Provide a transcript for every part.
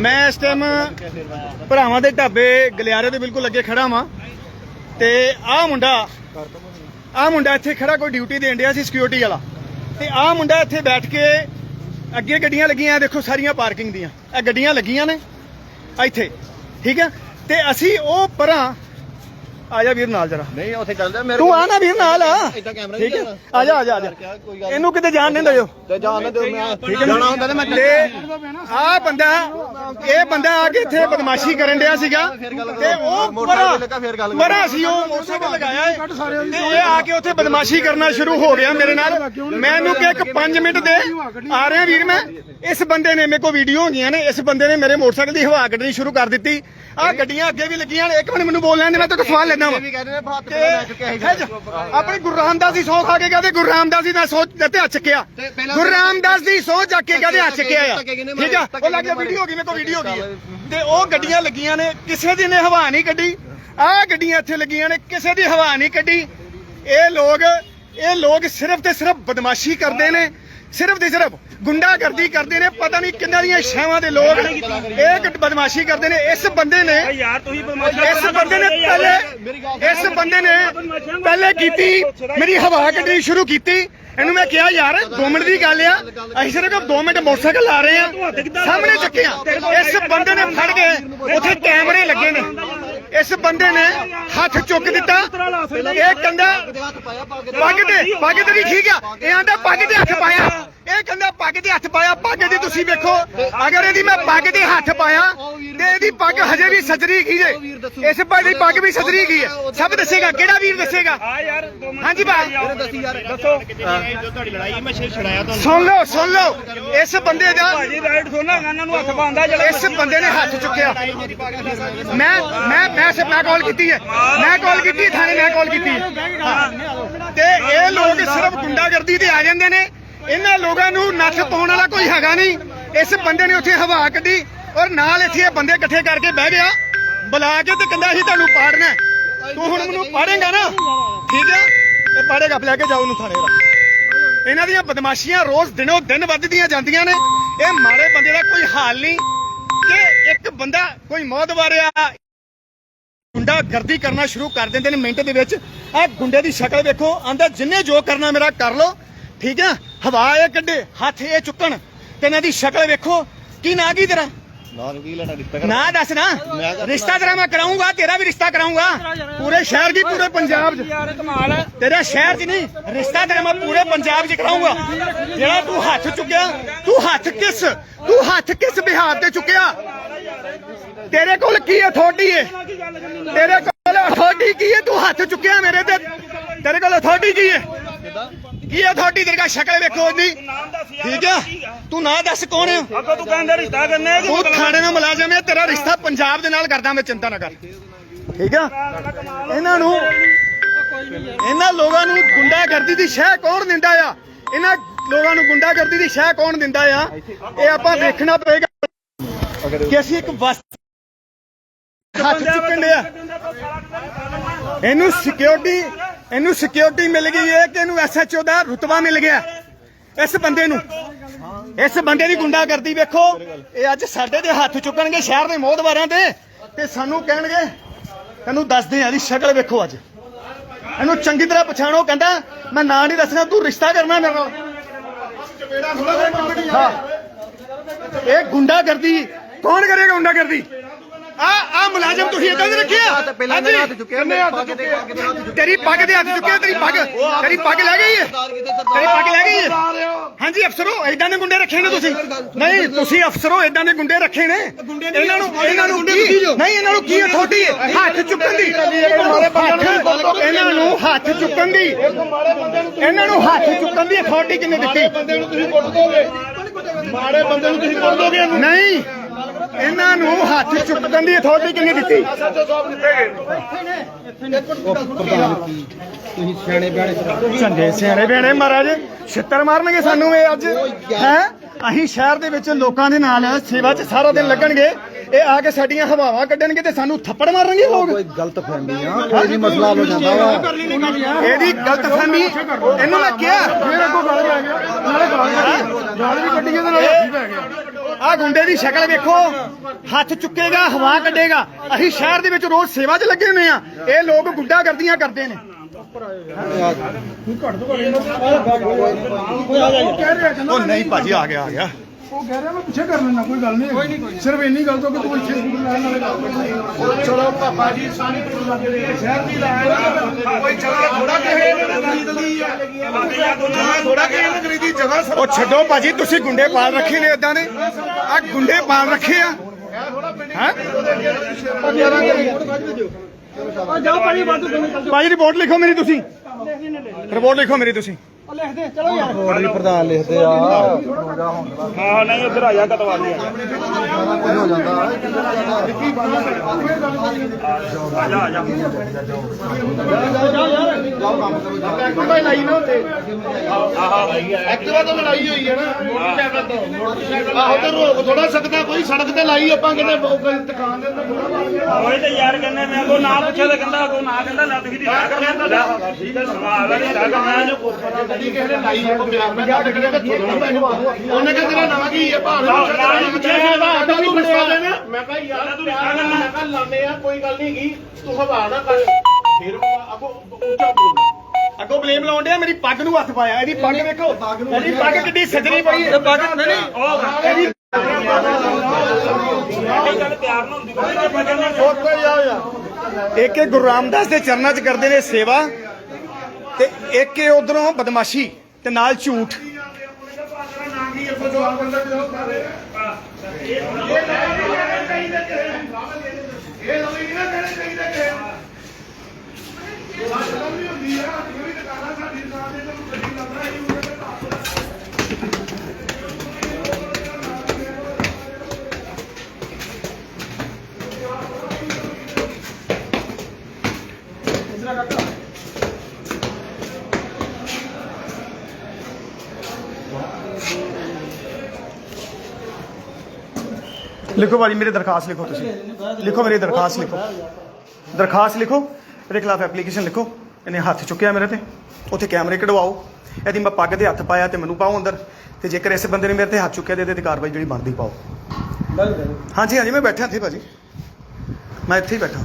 ਮੈਂ ਇਸ ਟਾਈਮ ਭਰਾਵਾਂ ਦੇ ਢਾਬੇ ਗਲਿਆਰੇ ਦੇ ਬਿਲਕੁਲ ਅੱਗੇ ਖੜਾ ਵਾਂ ਤੇ ਆਹ ਮੁੰਡਾ ਆਹ ਮੁੰਡਾ ਇੱਥੇ ਖੜਾ ਕੋਈ ਡਿਊਟੀ ਦੇਣ ਡਿਆ ਸੀ ਸਿਕਿਉਰਿਟੀ ਵਾਲਾ ਤੇ ਆਹ ਮੁੰਡਾ ਇੱਥੇ ਬੈਠ ਕੇ ਅੱਗੇ ਗੱਡੀਆਂ ਲੱਗੀਆਂ ਦੇਖੋ ਸਾਰੀਆਂ ਪਾਰਕਿੰਗ ਦੀਆਂ, ਇਹ ਗੱਡੀਆਂ ਲੱਗੀਆਂ ਨੇ ਇੱਥੇ, ਠੀਕ ਹੈ? ਤੇ ਅਸੀਂ ਉਹ ਪਰਾਂ ਆ ਜਾ ਵੀਰ ਨਾਲ ਜਰਾ। ਨਹੀਂ ਉੱਥੇ ਚੱਲਦਾ ਮੇਰੇ ਤੂੰ ਆ ਨਾ ਵੀਰ ਨਾਲ ਕੈਮਰਾ ਠੀਕ ਹੈ? ਆ ਜਾ ਆ ਜਾ ਆ ਜਾ। ਇਹਨੂੰ ਕਿਤੇ ਜਾਣ ਨਹੀਂ ਦਿਓ। ਤੇ ਜਾਣ ਨਾ ਦਿਓ ਮੈਂ ਠੀਕ ਹੈ ਜਾਣਾ ਹੁੰਦਾ ਤੇ ਮੈਂ ਆ। ਬੰਦਾ ਇਹ ਬੰਦਾ ਆ ਕੇ ਇੱਥੇ ਬਦਮਾਸ਼ੀ ਕਰਨ ਡਿਆ ਸੀਗਾ। ਤੇ ਉਹ ਮੋਟਰਸਾਈਕਲ ਲੱਗਾ ਫਿਰ ਗੱਲ ਬੜਾ ਸੀ ਉਹ ਮੋਟਰਸਾਈਕਲ ਲਗਾਇਆ ਤੇ ਇਹ ਆ ਕੇ ਉੱਥੇ ਬਦਮਾਸ਼ੀ ਕਰਨਾ ਸ਼ੁਰੂ ਹੋ ਗਿਆ ਮੇਰੇ ਨਾਲ। ਮੈਨੂੰ ਕਿ ਇੱਕ 5 ਮਿੰਟ ਦੇ। ਆ ਰਿਹਾ ਵੀਰ ਮੈਂ। ਇਸ ਬੰਦੇ ਨੇ ਮੇਰੇ ਕੋਲ ਵੀਡੀਓ ਹੋਈਆਂ ਨੇ। ਇਸ ਬੰਦੇ ਨੇ ਮੇਰੇ ਮੋਟਰਸਾਈਕਲ ਦੀ ਹਵਾ ਕੱਢਣੀ ਸ਼ੁਰੂ ਕਰ ਦਿੱਤੀ। ਆ ਗੱਡੀਆਂ ਅੱਗੇ ਵੀ ਲੱਗੀਆਂ ਨੇ। ਇੱਕ ਮਿੰਟ ਮੈਨੂੰ ਬੋਲ ਲੈਣ ਦੇ ਮੈਂ ਤਾਂ ਸਵਾਲ ਲੈਣਾ ਵਾ। ਆਪਣੀ ਗੁਰੂ ਰਾਮਦਾਸ ਦੀ ਸੌ ਖਾ ਕੇ ਕਹਦੇ ਗੁਰੂ ਰਾਮਦਾਸ ਦੀ ਨਾ ਸੋਚ ਤੇ ਹੱਥ ਚੱਕਿਆ। ਗੁਰੂ ਰਾਮਦਾਸ ਦੀ ਸੌ ਚੱਕ ਕੇ ਕਹਦੇ ਹੱਥ ਚੱਕਿਆ ਆ। ਠੀਕ ਆ? ਉਹ ਲੱਗ ਗਿਆ ਵੀਡੀਓ ਹੋ ਗਈ ਮੇਰੇ ਵੀਡੀਓ ਹੋ ਗਈ ਹੈ। ਤੇ ਉਹ ਗੱਡੀਆਂ ਲੱਗੀਆਂ ਨੇ ਕਿਸੇ ਦੀ ਨੇ ਹਵਾ ਨਹੀਂ ਕੱਢੀ। ਆਹ ਗੱਡੀਆਂ ਇੱਥੇ ਲੱਗੀਆਂ ਨੇ ਕਿਸੇ ਦੀ ਹਵਾ ਨਹੀਂ ਕੱਢੀ। ਇਹ ਲੋਕ ਇਹ ਲੋਕ ਸਿਰਫ ਤੇ ਸਿਰਫ ਬਦਮਾਸ਼ੀ ਕਰਦੇ ਨੇ। ਸਿਰਫ ਤੇ ਸਿਰਫ ਗੁੰਡਾਗਰਦੀ ਕਰਦੇ ਨੇ ਪਤਾ ਨਹੀਂ ਕਿੰਨਾਂ ਦੀਆਂ ਛਾਵਾਂ ਦੇ ਲੋਕ ਇਹ ਬਦਮਾਸ਼ੀ ਕਰਦੇ ਨੇ। ਇਸ ਬੰਦੇ ਨੇ ਯਾਰ ਤੁਸੀਂ ਬਦਮਾਸ਼ੀ ਇਸ ਬੰਦੇ ਨੇ ਪਹਿਲੇ ਇਸ ਬੰਦੇ ਨੇ ਪਹਿਲੇ ਕੀਤੀ ਮੇਰੀ ਹਵਾ ਕੱਢਣੀ ਸ਼ੁਰੂ ਕੀਤੀ। ਇਹਨੂੰ ਮੈਂ ਕਿਹਾ ਯਾਰ 2 ਮਿੰਟ ਦੀ ਗੱਲ ਆ। ਅਸੀਂ ਸਿਰਫ 2 ਮਿੰਟ ਮੋਟਰਸਾਈਕਲ ਲਾ ਰਹੇ ਆ। ਸਾਹਮਣੇ ਚੱਕਿਆ ਇਸ ਬੰਦੇ ਨੇ ਫੜ ਕੇ ਉੱਥੇ ਕੈਮਰੇ ਲੱਗੇ ਨੇ। ਇਸ ਬੰਦੇ ਨੇ ਹੱਥ ਚੁੱਕ ਦਿੱਤਾ। ਇਹ ਕਹਿੰਦਾ ਪੱਗ ਤੇ ਪੱਗ ਤੇ ਵੀ ਠੀਕ ਆ। ਇਹ ਆਂਦਾ ਪੱਗ ਤੇ ਹੱਥ ਪਾਇਆ। ਇਹ ਕਹਿੰਦਾ ਪੱਗ ਤੇ ਹੱਥ ਪਾਇਆ ਪੱਗ ਦੀ ਤੁਸੀਂ ਵੇਖੋ। ਅਗਰ ਇਹਦੀ ਮੈਂ ਪੱਗ ਤੇ ਹੱਥ ਪਾਇਆ ਤੇ ਇਹਦੀ ਪੱਗ ਹਜੇ ਵੀ ਸਜਰੀ ਗਈ ਜੇ ਇਸ ਭਾਈ ਦੀ ਪੱਗ ਵੀ ਸਜਰੀ ਗਈ ਹੈ। ਸਭ ਦੱਸੇਗਾ ਕਿਹੜਾ ਵੀਰ ਦੱਸੇਗਾ? ਦੋ ਹਾਂਜੀ ਭਾਈ ਦੱਸੀ ਯਾਰ ਦੱਸੋ। ਜੋ ਤੁਹਾਡੀ ਲੜਾਈ ਮੈਂ ਛੇ ਛੜਾਇਆ ਤੁਹਾਨੂੰ ਸੁਣ ਲਓ ਸੁਣ ਲਓ। ਇਸ ਬੰਦੇ ਦਾ ਇਸ ਬੰਦੇ ਨੇ ਹੱਥ ਚੁੱਕਿਆ। ਮੈਂ ਮੈਂ ਮੈਂ ਸੇ ਮੈਂ ਕਾਲ ਕੀਤੀ ਹੈ। ਮੈਂ ਕਾਲ ਕੀਤੀ ਥਾਣੇ ਮੈਂ ਕਾਲ ਕੀਤੀ। ਤੇ ਇਹ ਲੋਕ ਸਿਰਫ ਗੁੰਡਾਗਰਦੀ ਤੇ ਆ ਜਾਂਦੇ ਨੇ। ਇਹਨਾਂ ਲੋਕਾਂ ਨੂੰ ਨੱਥ ਪਾਉਣ ਵਾਲਾ ਕੋਈ ਹੈਗਾ ਨਹੀਂ। ਇਸ ਬੰਦੇ ਨੇ ਉੱਥੇ ਹਵਾ ਕੱਢੀ ਔਰ ਨਾਲ ਇੱਥੇ ਇਹ ਬੰਦੇ ਇਕੱਠੇ ਕਰਕੇ ਬਹਿ ਗਿਆ। ਬੁਲਾ ਕੇ ਤੇ ਕਹਿੰਦਾ ਅਸੀਂ ਤੁਹਾਨੂੰ ਪਾੜਨਾ ਤੂੰ ਹੁਣ ਮੈਨੂੰ ਪਾੜੇਗਾ ਨਾ? ਠੀਕ ਹੈ? ਇਹ ਪਾੜੇਗਾ ਲੈ ਕੇ ਜਾਓ ਉਹਨੂੰ ਥਾਣੇ ਦਾ ਇਹਨਾਂ ਦੀਆਂ ਬਦਮਾਸ਼ੀਆਂ ਰੋਜ਼ ਦਿਨੋਂ ਦਿਨ ਵੱਧਦੀਆਂ ਜਾਂਦੀਆਂ ਨੇ। ਇਹ ਮਾੜੇ ਬੰਦੇ ਦਾ ਕੋਈ ਹਾਲ ਨਹੀਂ। ਕਿ ਇੱਕ ਬੰਦਾ ਕੋਈ ਮੌਤਵਾਰ ਆ ਗੁੰਡਾ ਗਰਦੀ ਕਰਨਾ ਸ਼ੁਰੂ ਕਰ ਦਿੰਦੇ ਨੇ ਮਿੰਟ ਦੇ ਵਿੱਚ। ਆ ਗੁੰਡੇ ਦੀ ਸ਼ਕਲ ਵੇਖੋ ਆਂਦਾ ਜਿੰਨੇ ਜੋ ਕਰਨਾ ਮੇਰਾ ਕਰ ਲੋ ਠੀਕ ਆ ਹਵਾ ਇਹ ਕੱਢੇ ਹੱਥ ਇਹ ਚੁੱਕਣ ਤੇ ਇਹਨਾਂ ਦੀ ਸ਼ਕਲ ਵੇਖੋ ਕੀ ਨਾਂ ਕੀ ਤੇਰਾ? ਨਾ ਕੀ ਲੈਣਾ ਰਿਸ਼ਤਾ ਨਾਂ ਦੱਸ ਨਾ। ਰਿਸ਼ਤਾ ਤੇਰਾ ਮੈਂ ਕਰਾਉਂਗਾ ਤੇਰਾ ਵੀ ਰਿਸ਼ਤਾ ਕਰਾਉਂਗਾ ਪੂਰੇ ਸ਼ਹਿਰ ਦੀ ਪੂਰੇ ਪੰਜਾਬ 'ਚ। ਯਾਰ ਕਮਾਲ ਹੈ। ਤੇਰੇ ਸ਼ਹਿਰ 'ਚ ਨਹੀਂ ਰਿਸ਼ਤਾ ਤੇਰਾ ਮੈਂ ਪੂਰੇ ਪੰਜਾਬ 'ਚ ਕਰਾਉਂਗਾ ਜਿਹੜਾ ਤੂੰ ਹੱਥ ਚੁੱਕਿਆ ਤੂੰ ਹੱਥ ਕਿਸ ਤੂੰ ਹੱਥ ਕਿਸ ਬਿਹਾਰ ਤੇ ਚੁੱਕਿਆ? ਤੇਰੇ ਕੋਲ ਕੀ ਅਥਾਰਟੀ ਹੈ ਤੇਰੇ ਕੋਲ ਅਥਾਰਟੀ ਕੀ ਹੈ ਤੂੰ ਹੱਥ ਚੁੱਕਿਆ ਮੇਰੇ ਤੇ। ਤੇਰੇ ਕੋਲ ਅਥਾਰਟੀ ਕੀ ਹੈ ਕੀ ਅਥਾਰਟੀ ਤੇਰੇ ਕੋਲ ਸ਼ਕਲ ਵੇਖੋ ਯਾਰ ਠੀਕ ਹੈ ਤੂੰ ਨਾ ਦੱਸ ਕੌਣ ਹੈ ਅੱਗੋਂ ਤੂੰ ਕਹਿੰਦਾ ਰਿਸ਼ਤਾ ਕਰਨਾ ਹੈ ਤੂੰ ਥਾਣੇ ਦਾ ਮੁਲਾਜ਼ਮ ਹੈ ਤੇਰਾ ਰਿਸ਼ਤਾ ਪੰਜਾਬ ਦੇ ਨਾਲ ਕਰਦਾ ਮੈਂ ਚਿੰਤਾ ਨਾ ਕਰ ਠੀਕ ਆ? ਇਹਨਾਂ ਨੂੰ ਇਹਨਾਂ ਲੋਕਾਂ ਨੂੰ ਗੁੰਡਾਗਰਦੀ ਦੀ ਸ਼ਹਿ ਕੌਣ ਦਿੰਦਾ ਆ? ਇਹਨਾਂ ਲੋਕਾਂ ਨੂੰ ਗੁੰਡਾਗਰਦੀ ਦੀ ਸ਼ਹਿ ਕੌਣ ਦਿੰਦਾ ਆ? ਇਹ ਆਪਾਂ ਵੇਖਣਾ ਪਏਗਾ ਕਿ ਅਸੀਂ ਇੱਕ ਵਸ ਹੱਥ ਚੁੱਕਣ ਡਿਆ ਇਹਨੂੰ ਸਿਕਿਉਰਿਟੀ ਇਹਨੂੰ ਸਿਕਿਉਰਿਟੀ ਮਿਲ ਗਈ ਹੈ ਕਿ ਇਹਨੂੰ ਐਸਐਚਓ ਦਾ ਰੁਤਬਾ ਮਿਲ ਗਿਆ। ਇਸ ਬੰਦੇ ਨੂੰ। ਇਸ ਬੰਦੇ ਦੀ ਗੁੰਡਾਗਰਦੀ ਵੇਖੋ। ਇਹ ਅੱਜ ਸਾਡੇ ਦੇ ਹੱਥ ਚੁੱਕਣਗੇ, ਸ਼ਹਿਰ ਦੇ ਮੋਹਦਵਾਰਾਂ ਤੇ। ਤੇ ਸਾਨੂੰ ਕਹਿਣਗੇ, ਤੈਨੂੰ ਦੱਸਦੇ ਆ ਦੀ ਸ਼ਕਲ ਵੇਖੋ ਅੱਜ। ਇਹਨੂੰ ਚੰਗੀ ਤਰ੍ਹਾਂ ਪਛਾਣੋ, ਕਹਿੰਦਾ, ਮੈਂ ਨਾਂ ਨਹੀਂ ਦੱਸਣਾ, ਤੂੰ ਰਿਸ਼ਤਾ ਕਰਨਾ ਮੇਰੇ ਨਾਲ। ਇਹ ਗੁੰਡਾਗਰਦੀ ਕੌਣ ਕਰੇਗਾ ਗੁੰਡਾਗਰਦੀ? ਆ ਆ ਮੁਲਾਜ਼ਮ ਤੁਸੀਂ ਇਦਾਂ ਦੇ ਰੱਖਿਆ? ਪਹਿਲਾਂ। ਮੇਰੇ ਹੱਥ ਚੁੱਕਿਆ ਕਿੰਨੇ ਹੱਥ ਚੁੱਕਿਆ ਤੇਰੀ ਪੱਗ ਦੇ ਹੱਥ ਚੁੱਕਿਆ ਤੇਰੀ ਪੱਗ। ਤੇਰੀ ਪੱਗ ਲੈ ਗਈ ਹੈ ਤੇਰੀ ਪੱਗ ਲੈ ਗਈ ਹੈ ਹਾਂਜੀ ਅਫਸਰੋ ਐਦਾਂ ਦੇ ਗੁੰਡੇ ਰੱਖੇ ਨੇ ਤੁਸੀਂ। ਨਹੀਂ ਤੁਸੀਂ ਅਫਸਰੋ ਐਦਾਂ ਦੇ ਗੁੰਡੇ ਰੱਖੇ ਨੇ। ਇਹਨਾਂ ਨੂੰ ਇਹਨਾਂ ਨੂੰ ਕੀ ਨਹੀਂ ਇਹਨਾਂ ਨੂੰ ਕੀ ਅਥਾਰਟੀ ਹੈ ਹੱਥ ਚੁੱਕਣ ਦੀ। ਇਹਨਾਂ ਨੂੰ ਹੱਥ ਚੁੱਕਣ ਦੀ ਇਹਨਾਂ ਨੂੰ ਹੱਥ ਚੁੱਕਣ ਦੀ। ਅਥਾਰਟੀ ਕਿੰਨੇ ਦਿੱਤੀ ਬੰਦੇ ਨੂੰ ਤੁਸੀਂ ਕੁੱਟ ਦੋਗੇ। ਮਾੜੇ ਬੰਦੇ ਨੂੰ ਤੁਸੀਂ ਕੁੱਟ ਦੋਗੇ। ਇਹਨੂੰ ਨਹੀਂ। ਇਹਨਾਂ ਨੂੰ ਹੱਥ ਚੁੱਕਣ ਦੀ ਅਥਾਰਟੀ ਕਿੰਨੇ ਦਿੱਤੀ? ਸੱਚੋ ਸਾਹਿਬ ਦਿੱਤੇ ਗਏ ਨੇ ਤੁਸੀਂ ਸਿਆਣੇ ਬਿਆਣੇ ਝੰਡੇ ਸਿਆਣੇ ਬਿਆਣੇ ਮਹਾਰਾਜ ਛਿੱਤਰ ਮਾਰਨਗੇ ਸਾਨੂੰ ਇਹ ਅੱਜ ਹੈ? ਅਸੀਂ ਸ਼ਹਿਰ ਦੇ ਵਿੱਚ ਲੋਕਾਂ ਦੇ ਨਾਲ ਸੇਵਾ 'ਚ ਸਾਰਾ ਦਿਨ ਲੱਗਣਗੇ ਇਹ ਆ ਕੇ ਸਾਡੀਆਂ ਹਵਾਵਾਂ ਕੱਢਣਗੇ ਤੇ ਸਾਨੂੰ ਥੱਪੜ ਮਾਰਨਗੇ ਲੋਕ। ਗਲਤ ਫਹਿਮੀ ਆ ਕੋਈ ਨਹੀਂ ਮਸਲਾ ਹੋ ਜਾਂਦਾ ਵਾ। ਇਹਦੀ ਗਲਤ ਫਹਿਮੀ ਇਹਨੂੰ ਮੈਂ ਕਿਹਾ। ਅੱਗੋਂ ਗੱਲ ਆ ਗਿਆ। ਨਾਲੇ ਗਾਲ ਕੱਢੀ ਗਾਲ ਵੀ ਕੱਢੀ ਇਹਦੇ ਨਾਲ ਹੱਥੀ ਪੈ ਗਿਆ। ਆ ਗੁੰਡੇ ਦੀ ਸ਼ਕਲ ਵੇਖੋ ਹੱਥ ਚੁੱਕੇਗਾ ਹਵਾ ਕੱਢੇਗਾ ਅਸੀਂ ਸ਼ਹਿਰ ਦੇ ਵਿੱਚ ਰੋਜ਼ ਸੇਵਾ 'ਚ ਲੱਗੇ ਹੁੰਦੇ ਆ ਇਹ ਲੋਕ ਗੁੰਡਾਗਰਦੀਆਂ ਕਰਦੇ ਨੇ ਉਹ ਨਹੀਂ ਭਾਜੀ ਆ ਗਿਆ ਆ ਗਿਆ ਉਹ ਕਹਿ ਰਿਹਾ ਮੈਂ ਪਿੱਛੇ ਕਰ ਲੈਣਾ ਕੋਈ ਗੱਲ ਨਹੀਂ ਕੋਈ ਨਹੀਂ ਸਿਰਫ ਇੰਨੀ ਗੱਲ ਤੋਂ ਕਿ ਤੂੰ ਇੱਥੇ ਸਕੂਲ ਲੈਣ ਵਾਲੇ ਗੱਲ ਚਲੋ ਪਾਪਾ ਜੀ ਸਾਨੀ ਸ਼ਹਿਰ ਦੀ ਲਾਇਆ ਕੋਈ ਚਲਾ ਥੋੜਾ ਕਿਸੇ ਨੇ ਖਰੀਦਦੀ ਆ। ਥੋੜਾ ਕਿਸੇ ਨੇ ਖਰੀਦੀ ਜਗ੍ਹਾ ਉਹ ਛੱਡੋ ਭਾਜੀ ਤੁਸੀਂ ਗੁੰਡੇ ਪਾਲ ਰੱਖੇ ਨੇ ਇਦਾਂ ਦੇ। ਆ ਗੁੰਡੇ ਪਾਲ ਰੱਖੇ ਆ। ਹੈ? ਜਾਓ ਭਾਜੀ। ਵਾਧੂ ਭਾਜੀ ਰਿਪੋਰਟ ਲਿਖੋ ਮੇਰੀ ਤੁਸੀਂ। ਰਿਪੋਰਟ ਲਿਖੋ ਮੇਰੀ ਤੁਸੀਂ। ਲਿਖ ਦੇ ਚਲੋ ਯਾਰ। ਪ੍ਰਧਾਨ ਲਿਖਦੇ ਆ। ਹਾਂ ਨਹੀਂ ਇੱਧਰ ਆ ਜਾ ਕਤਵਾ ਦੇ ਹੋ ਜਾਂਦਾ ਐਕਟਿਵਾ ਲਾਈ ਨਾ ਉੱਤੇ ਐਕਟਿਵਾ ਤਾਂ ਲਾਈ ਹੋਈ ਹੈ ਨਾ। ਆਹੋ ਤੇ ਰੋਕ ਥੋੜਾ ਸਕਦਾ ਕੋਈ ਸੜਕ ਤੇ ਲਾਈ ਆਪਾਂ ਕਿਤੇ ਦੁਕਾਨ ਦੇ ਅੰਦਰ ਓਏ ਤੇ ਯਾਰ ਕਹਿੰਦੇ ਮੈਂ ਕੋ ਨਾ ਪੁੱਛਿਆ ਤੇ ਕਹਿੰਦਾ ਕੋ ਨਾ ਕਹਿੰਦਾ ਲੱਤ ਕਿਦੀ ਨਾ ਕਰ ਲੈਂਦਾ ਠੀਕ ਹੈ ਸਮਾਲ ਨਹੀਂ ਲੱਗ ਮੈਂ ਜੋ ਕਦੀ ਕਿਸੇ ਨੇ ਲਾਈ ਹੈ ਬਿਆਨ ਮੈਂ ਜਾ ਕੇ ਉਹਨੇ ਕਿਹਾ ਤੇਰਾ ਨਾਂ ਕੀ ਹੈ ਭਾਰ ਨੂੰ ਪੁੱਛਿਆ ਦਾ ਦੇਣਾ ਮੈਂ ਕਿਹਾ ਯਾਰ ਨਾਲ ਮੈਂ ਕਿਹਾ ਆ ਕੋਈ ਗੱਲ ਨਹੀਂ ਗੀ। ਤੂੰ ਹਵਾ ਨਾ ਕਰ। ਫਿਰ ਅਗੋ ਉੱਚਾ ਬੋਲ। ਬਲੇਮ ਲਾਉਣ ਡਿਆ ਮੇਰੀ ਪੱਗ ਨੂੰ ਹੱਥ ਪਾਇਆ ਇਹਦੀ ਪੱਗ ਵੇਖੋ ਇਹਦੀ ਪੱਗ ਕਿੱਡੀ ਸਜਰੀ ਪਈ ਹੈ। ਪੱਗ ਨਹੀਂ ਨਹੀਂ ਉਹ ਇਹਦੀ ਇਹ ਗੱਲ ਪਿਆਰ ਨਾਲ ਹੁੰਦੀ ਕੋਈ ਆਪਾਂ ਕਹਿੰਦੇ ਉੱਥੇ ਜਾਓ ਯਾਰ ਇੱਕ ਇਹ ਗੁਰੂ ਰਾਮਦਾਸ ਦੇ ਚਰਨਾਂ 'ਚ ਕਰਦੇ ਨੇ ਸੇਵਾ ਤੇ ਇੱਕ ਇਹ ਉਧਰੋਂ ਬਦਮਾਸ਼ੀ ਤੇ ਨਾਲ ਝੂਠ। ਲਿਖੋ ਭਾਜੀ ਮੇਰੀ ਦਰਖਾਸਤ ਲਿਖੋ ਤੁਸੀਂ ਲਿਖੋ ਮੇਰੀ ਦਰਖਾਸਤ ਲਿਖੋ ਦਰਖਾਸਤ ਲਿਖੋ ਇਹਦੇ ਖਿਲਾਫ ਐਪਲੀਕੇਸ਼ਨ ਲਿਖੋ ਇਹਨੇ ਹੱਥ ਚੁੱਕਿਆ ਮੇਰੇ ਤੇ। ਉੱਥੇ ਕੈਮਰੇ ਕਢਵਾਓ। ਇਹਦੀ ਮੈਂ ਪੱਗ ਦੇ ਹੱਥ ਪਾਇਆ ਤੇ ਮੈਨੂੰ ਪਾਓ ਅੰਦਰ। ਤੇ ਜੇਕਰ ਇਸ ਬੰਦੇ ਨੇ ਮੇਰੇ ਤੇ ਹੱਥ ਚੁੱਕਿਆ ਤੇ ਇਹਦੇ ਤੇ ਕਾਰਵਾਈ ਜਿਹੜੀ ਬਣਦੀ ਪਾਓ। ਹਾਂਜੀ ਹਾਂਜੀ ਮੈਂ ਬੈਠਾ ਇੱਥੇ ਭਾਜੀ। ਮੈਂ ਇੱਥੇ ਹੀ ਬੈਠਾ।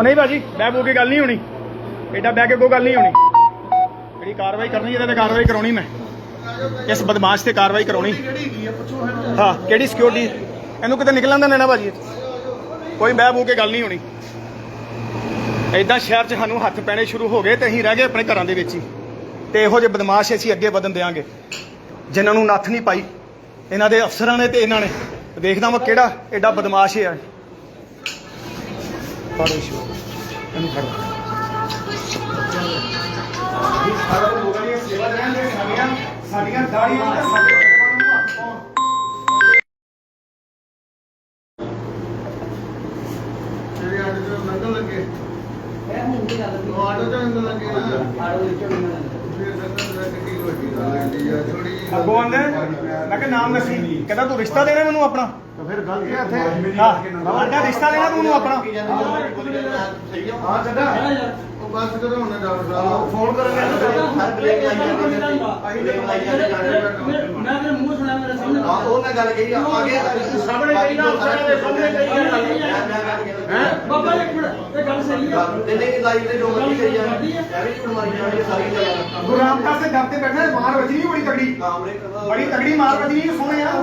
ਉਹ ਨਹੀਂ ਭਾਜੀ, ਬਹਿ ਬੋ ਕੇ ਗੱਲ ਨਹੀਂ ਹੋਣੀ। ਐਡਾ ਬਹਿ ਕੇ ਕੋਈ ਗੱਲ ਨਹੀਂ ਹੋਣੀ। ਜਿਹੜੀ ਕਾਰਵਾਈ ਕਰਨੀ ਇਹਦੇ ਤੇ ਕਾਰਵਾਈ ਕਰਾਉਣੀ ਮੈਂ। ਇਸ ਬਦਮਾਸ਼ ਤੇ ਕਾਰਵਾਈ ਕਰਾਉਣੀ। ਹਾਂ, ਕਿਹੜੀ ਸਿਕਿਉਰਿਟੀ ਇਹਨੂੰ ਕਿਤੇ ਨਿਕਲਣ ਦਾ ਨਾ ਭਾਜੀ। ਕੋਈ ਬਹਿ ਬੋ ਕੇ ਗੱਲ ਨਹੀਂ ਹੋਣੀ। ਐਦਾਂ ਸ਼ਹਿਰ 'ਚ ਸਾਨੂੰ ਹੱਥ ਪੈਣੇ ਸ਼ੁਰੂ ਹੋ ਗਏ ਤੇ ਅਸੀਂ ਰਹਿ ਗਏ ਆਪਣੇ ਘਰਾਂ ਦੇ ਵਿੱਚ ਹੀ। ਤੇ ਇਹੋ ਜਿਹੇ ਬਦਮਾਸ਼ ਅਸੀਂ ਅੱਗੇ ਵਧਣ ਦੇਾਂਗੇ ਜਿਨ੍ਹਾਂ ਨੂੰ ਨੱਥ ਨਹੀਂ ਪਾਈ। ਇਹਨਾਂ ਦੇ ਅਫਸਰਾਂ ਨੇ ਤੇ ਇਹਨਾਂ ਨੇ। ਦੇਖਦਾ ਮੈਂ ਕਿਹੜਾ ਐਡਾ ਬਦਮਾਸ਼ ਹੈ ਇਸ ਨੂੰ। ਇਹਨੂੰ ਫੜੋ ਸੇਵਾ ਦੇਣ ਦੇ ਸਾਡੀਆਂ ਸਾਡੀਆਂ ਦਾੜੀਆਂ ਤੇ ਸਾਡੇ ਪਰਿਵਾਰਾਂ ਨੂੰ ਹੱਥ ਪਾਉਣ ਤੇਰੇ ਆਟੋ ਚੋਂ ਲੰਘਣ ਲੱਗੇ। ਇਹ ਹੁਣ ਦੀ ਗੱਲ ਉਹ ਆਟੋ ਚੋਂ ਲੰਘਣ ਲੱਗੇ ਨਾ। ਆਟੋ ਚੋਂ ਲੰਘਣ ਲੱਗ। ਅੱਗੋਂ ਆਂਦੇ ਮੈਂ ਕਿਹਾ ਨਾਮ ਦੱਸੀ। ਕਹਿੰਦਾ ਤੂੰ ਰਿਸ਼ਤਾ ਦੇਣਾ ਮੈਨੂੰ ਆਪਣਾ। ਤਾਂ ਫਿਰ ਗੱਲ ਕੀ ਇੱਥੇ? ਹਾਂ। ਕਹਿੰਦਾ ਰਿਸ਼ਤਾ ਦੇਣਾ ਤੂੰ ਮੈਨੂੰ ਆਪਣਾ। ਹਾਂ ਚੱਡਾ ਬਸ ਕਰੋ ਹੁਣ ਡਾਕਟਰ ਸਾਹਿਬ। ਫੋਨ ਕਰਾਂਗੇ ਹਰ ਬਲੇਮ ਲਾਈ ਜਾਂਦੇ ਨੇ ਅਸੀਂ ਬਲੇਮ ਲਾਈ ਜਾਂਦੇ ਨੇ ਮੈਂ ਤੇਰੇ ਮੂੰਹ ਸੁਣਿਆ ਮੇਰੇ ਸਾਹਮਣੇ। ਹਾਂ ਉਹ ਮੈਂ ਗੱਲ ਕਹੀ ਆ ਅੱਗੇ ਸਾਹਮਣੇ ਕਹੀ ਨਾ ਦੇ ਸਾਹਮਣੇ ਕਹੀ ਨਾ। ਹੈ? ਬਾਬਾ ਇੱਕ ਮਿੰਟ ਇਹ ਗੱਲ ਸਹੀ ਹੈ। ਤੇ ਨਹੀਂ ਲਾਈਵ ਤੇ ਜੋ ਮਰਜ਼ੀ ਕਰੀ ਜਾਂਦੇ ਐਵੇਂ ਝੂਠ ਮਾਰੀ ਜਾਂਦੇ ਸਾਰੀ ਗੱਲਾਂ। ਗੁਰੂ ਰਾਮਦਾਸ ਦੇ ਦਰ ਤੇ ਬੈਠਾ ਮਾਰ ਵੱਜਣੀ ਬੜੀ ਤਗੜੀ ਬੜੀ ਤਗੜੀ ਮਾਰ ਵੱਜਣੀ ਸੋਹਣੇ ਆ ਅਫਸਰਾਂ ਦੇ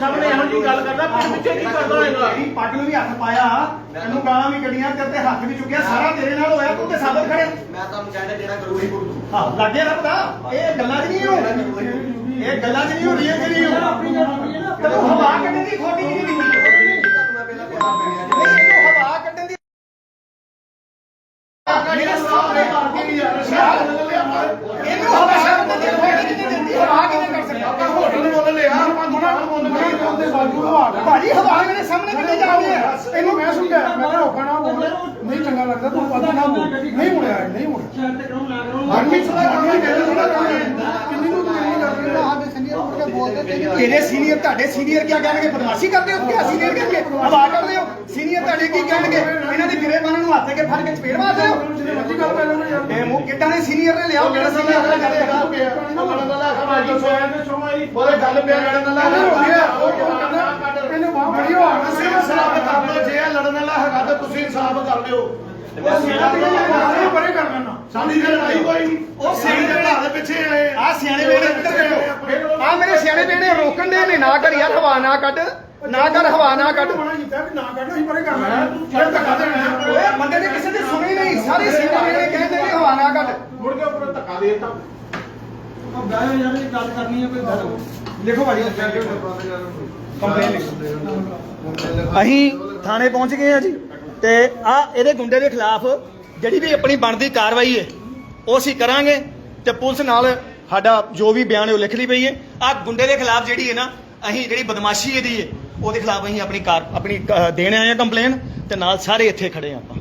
ਸਾਹਮਣੇ ਇਹੋ ਜਿਹੀ ਗੱਲ ਕਰਦਾ ਫਿਰ ਪਿੱਛੇ ਕੀ ਕਰਦਾ ਹੈਗਾ ਇਹਦੀ ਪੱਗ ਨੂੰ ਵੀ ਹੱਥ ਪਾਇਆ ਤੈਨੂੰ ਗਾਲਾਂ ਵੀ ਕੱਢੀਆਂ ਤੇਰੇ ਤੇ ਹੱਥ ਵੀ ਚੁੱਕਿਆ ਸਾਰਾ ਤੇਰੇ ਨਾਲ ਹੋਇਆ ਤੂੰ ਤੇ ਸਾਬਤ ਖੜਿਆ ਮੈਂ ਤੁਹਾਨੂੰ ਕਹਿੰਦਾ ਜਿਹੜਾ ਕਰੂਗੀ ਭੁਗਤੂ ਹਾਂ ਲੱਗੇ ਨਾ ਪਤਾ? ਇਹ ਗੱਲਾਂ 'ਚ ਨਹੀਂ ਹੋ ਇਹ ਗੱਲਾਂ 'ਚ ਨਹੀਂ ਹੋ ਰੀਅਲ 'ਚ ਨਹੀਂ ਹੋ ਆਪਣੀ ਗੱਲ ਆਪਣੀ ਹੈ ਨਾ। ਤੈਨੂੰ ਹਵਾ ਕੱਢਣ ਦੀ ਖੋਟੀ ਨਹੀਂ। ਦਿੱਤੀ ਤੁਹਾਨੂੰ ਮੈਂ ਪਹਿਲਾਂ ਕਹਿਣਾ ਪੈਣਾ। ਨਹੀਂ ਇਹਨੂੰ ਹਵਾ ਕੱਢਣ ਦੀ ਮੇਰੇ ਸਾਹਮਣੇ ਇਹਨੂੰ ਹਵਾ ਕੱਢਣ ਦੀ ਖੋਟੀ ਨਹੀਂ ਦਿੱਤੀ ਹਵਾ ਕਿਵੇਂ ਕਰ ਸਕਦਾ ਹੋਟਲ ਮੁੱਲ ਲਿਆ ਉਹਨਾਂ ਨੂੰ ਮੁੱਲ ਨਹੀਂ ਉਹਦੇ ਹਵਾ ਭਾਜੀ ਹਵਾ ਮੇਰੇ ਸਾਹਮਣੇ ਕਿੱਥੇ ਜਾ ਰਹੀ ਹੈ? ਇਹਨੂੰ ਮੈਂ ਸਮਝਾਇਆ ਮੈਂ ਕਿਹਾ ਹੋਕਾ ਨਾ ਬੋਲ ਨਹੀਂ ਚੰਗਾ ਲੱਗਦਾ ਤੂੰ ਪਤਾ ਨਾ ਬੋਲ ਨਹੀਂ ਮੁੜਿਆ ਨਹੀਂ ਮੁੜਿਆ। ਸ਼ਹਿਰ ਤੇ ਕਰਾਉਂ ਨਾ ਕਰਾਉਂ ਹਰ ਕਿਸੇ ਦਾ ਕੰਮ ਹੀ ਕਹਿੰਦੇ ਥੋੜਾ ਕੰਮ ਕਿੰਨੀ ਨੂੰ ਤੂੰ ਨਹੀਂ ਕਰ ਰਿਹਾ ਸਾਡੇ ਸੀਨੀਅਰ ਮੁੜ ਕੇ ਬੋਲਦੇ ਤੇ ਤੇਰੇ ਸੀਨੀਅਰ ਤੁਹਾਡੇ ਸੀਨੀਅਰ ਕੀ ਕਹਿਣਗੇ? ਬਦਮਾਸ਼ੀ ਕਰਦੇ ਹੋ ਕਿਆ ਸੀਨੀਅਰ ਕਹਿਣਗੇ? ਹਵਾ ਕਰਦੇ ਹੋ? ਸੀਨੀਅਰ ਤੁਹਾਡੇ ਕੀ ਕਹਿਣਗੇ? ਇਹਨਾਂ ਦੇ ਗਿਰੇ ਬੰਨ ਨੂੰ ਹੱਥ ਕੇ ਫੜ ਕੇ ਚਪੇੜ ਮਾਰਦੇ ਹੋ? ਮਰਜ਼ੀ ਗੱਲ ਲੈਣਾ ਯਾਰ। ਇਹ ਮੂੰਹ ਕਿੱਦਾਂ ਦੇ ਸੀਨੀਅਰ ਨੇ ਲਿਆਓ ਕਿਹੜਾ ਸੀਨੀਅਰ ਨੇ ਉਹਦੇ ਗੱਲ ਪਿਆ ਲੜਨ ਵਾਲਾ ਕਹਿੰਦਾ ਹੋ ਗਿਆ ਉਹ ਕਹਿੰਦਾ ਇਹਨੂੰ ਬਾਹ ਬੜੀ ਹੋ ਆ ਤੁਸੀਂ ਇਨਸਾਫ ਕਰ ਲਓ ਜੇ ਇਹ ਲੜਨ ਵਾਲਾ ਹੈਗਾ ਤਾਂ ਤੁਸੀਂ ਇਨਸਾਫ ਕਰ ਲਿਓ ਪਰੇ ਕਰ ਲੈਣਾ। ਸਾਡੀ ਤੇ ਲੜਾਈ ਕੋਈ ਨਹੀਂ। ਉਹ ਸਿਆਣੇ ਸਿਆਣੇ ਦੇ ਘਰ ਦੇ ਪਿੱਛੇ ਆਏ। ਆ ਸਿਆਣੇ ਵੇਲੇ ਇੱਧਰ ਦੇਖੋ ਆ ਮੇਰੇ ਸਿਆਣੇ ਵੇਲੇ ਰੋਕਣ ਦੇ ਨੇ ਨਾ ਕਰ ਯਾਰ ਹਵਾ ਨਾ ਕੱਢ। ਨਾ ਕਰ ਹਵਾ ਨਾ ਕੱਢ। ਮਨਾ ਕੀਤਾ ਵੀ ਨਾ ਕੱਢ ਅਸੀਂ ਪਰੇ ਕਰ ਲੈਣਾ। ਫਿਰ ਧੱਕਾ ਦੇਣਾ ਓਏ ਬੰਦੇ ਨੇ ਕਿਸੇ ਦੀ ਸੁਣੀ ਨਹੀਂ ਸਾਰੇ ਸਿਆਣੇ ਵੇਲੇ ਕਹਿੰਦੇ ਨੇ ਹਵਾ ਨਾ ਕੱਢ। ਮੁੜ ਕੇ ਉੱਪਰ ਧੱਕਾ ਦੇ ਦਿੱਤਾ। ਉਹ ਬਹਿ ਯਾਰ ਇਹ ਗੱਲ ਕਰਨੀ ਹੈ ਕੋਈ ਗੱਲ ਲਿਖੋ ਭਾਜੀ ਕੰਪਲੇਨ ਅਸੀਂ ਥਾਣੇ ਪਹੁੰਚ ਗਏ ਆ ਜੀ ਤੇ ਆ ਇਹਦੇ ਗੁੰਡੇ ਦੇ ਖਿਲਾਫ ਜਿਹੜੀ ਵੀ ਆਪਣੀ ਬਣਦੀ ਕਾਰਵਾਈ ਹੈ ਉਹ ਅਸੀਂ ਕਰਾਂਗੇ ਤੇ ਪੁਲਿਸ ਨਾਲ ਸਾਡਾ ਜੋ ਵੀ ਬਿਆਨ ਹੈ ਉਹ ਲਿਖ ਲਈ ਪਈ ਹੈ। ਆ ਗੁੰਡੇ ਦੇ ਖਿਲਾਫ ਜਿਹੜੀ ਹੈ ਨਾ ਅਸੀਂ ਜਿਹੜੀ ਬਦਮਾਸ਼ੀ ਇਹਦੀ ਹੈ ਉਹਦੇ ਖਿਲਾਫ ਅਸੀਂ ਆਪਣੀ ਕਾਰ ਆਪਣੀ ਅ, ਦੇਣ ਆਏ ਆ ਕੰਪਲੇਨ ਤੇ ਨਾਲ ਸਾਰੇ ਇੱਥੇ ਖੜੇ ਆ ਆਪਾਂ।